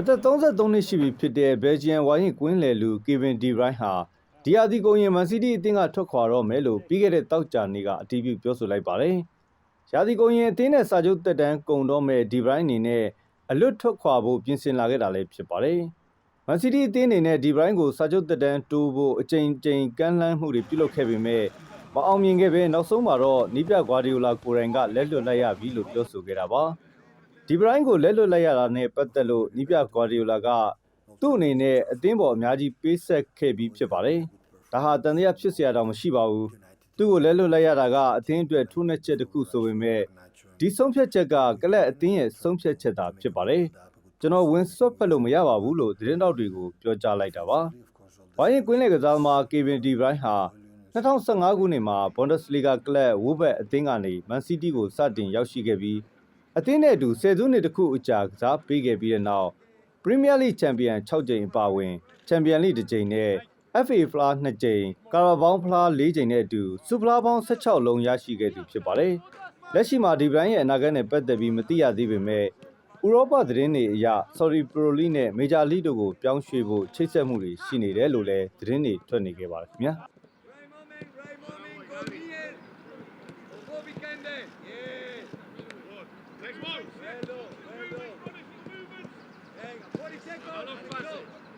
အသက်33နှစ်ရှိပြီဖြစ်တဲ့ဘယ်ဂျီယန်ဝိုင်းရင်ကွင်းလယ်လူကေဗင်ဒီဘရိုင်းဟာဒီယာဒီကိုရင်မန်စီးတီးအသင်းကထွက်ခွာတော့မယ်လို့ပြီးခဲ့တဲ့တောက်ကြနေ့ကအတည်ပြုပြောဆိုလိုက်ပါတယ်။ယာဒီကိုရင်အသင်းနဲ့စာချုပ်တက်တန်းကုန်တော့မဲ့ဒီဘရိုင်းအနေနဲ့အလွတ်ထွက်ခွာဖို့ပြင်ဆင်လာခဲ့တာလည်းဖြစ်ပါတယ်။မန်စီးတီးအသင်းအနေနဲ့ဒီဘရိုင်းကိုစာချုပ်တက်တန်းတိုးဖို့အကြိမ်ကြိမ်ကမ်းလှမ်းမှုတွေပြုလုပ်ခဲ့ပေမဲ့မအောင်မြင်ခဲ့ပဲနောက်ဆုံးမှာတော့နီးပြဂွာဒီယိုလာကိုယ်တိုင်ကလက်လွတ်လိုက်ရပြီလို့ပြောဆိုခဲ့တာပါ။ ဒီဘရိုင်းကိုလက်လွတ်လိုက်ရတာနဲ့ပတ်သက်လို့နီးပြဂွာဒီယိုလာကသူ့အနေနဲ့အသင်းပေါ်အများကြီးပေးဆက်ခဲ့ပြီးဖြစ်ပါတယ်။ဒါဟာတန်တရားဖြစ်စရာတောင်မရှိပါဘူး။သူ့ကိုလက်လွတ်လိုက်ရတာကအသင်းအတွက်ထူးနှက်ချက်တစ်ခုဆိုပေမဲ့ဒီဆုံးဖြတ်ချက်ကကလပ်အသင်းရဲ့ဆုံးဖြတ်ချက်သာဖြစ်ပါတယ်။ကျွန်တော်ဝင်ဆွတ်ဖက်လို့မရပါဘူးလို့သတင်းတောက်တွေကိုပြောကြားလိုက်တာပါ။ဝိုင်းရင်ကွင်းလေကစားသမားကေဗင်ဒီဘရိုင်းဟာ2015ခုနှစ်မှာ Bundesliga ကလပ်ဝူဘက်အသင်းကနေ Man City ကိုစတင်ရောက်ရှိခဲ့ပြီး အသင်းနဲ့အတူဆယ်စုနှစ်တစ်ခုအကြာကစားပေးခဲ့ပြီးတဲ့နောက်ပရီးမီးယားလိချန်ပီယံ6ကြိမ်အပါအဝင်ချန်ပီယံလိတစ်ကြိမ်နဲ့ FA ဖလား2ကြိမ်ကာရာဘောင်းဖလား4ကြိမ်နဲ့အတူစူဖလားပေါင်း16လုံးရရှိခဲ့သူဖြစ်ပါတယ်။လက်ရှိမှာဒီဘရိုင်းရဲ့အနာဂတ်နဲ့ပတ်သက်ပြီးမသိရသေးပေမဲ့ဥရောပသတင်းတွေအရ Saudi Pro League နဲ့ Major League တို့ကိုပြောင်းရွှေ့ဖို့ချိတ်ဆက်မှုတွေရှိနေတယ်လို့လည်းသတင်းတွေထွက်နေခဲ့ပါတယ်ခင်ဗျာ။ Take one. Stand up. Stand up. Hang on. 40 seconds. Enough passing.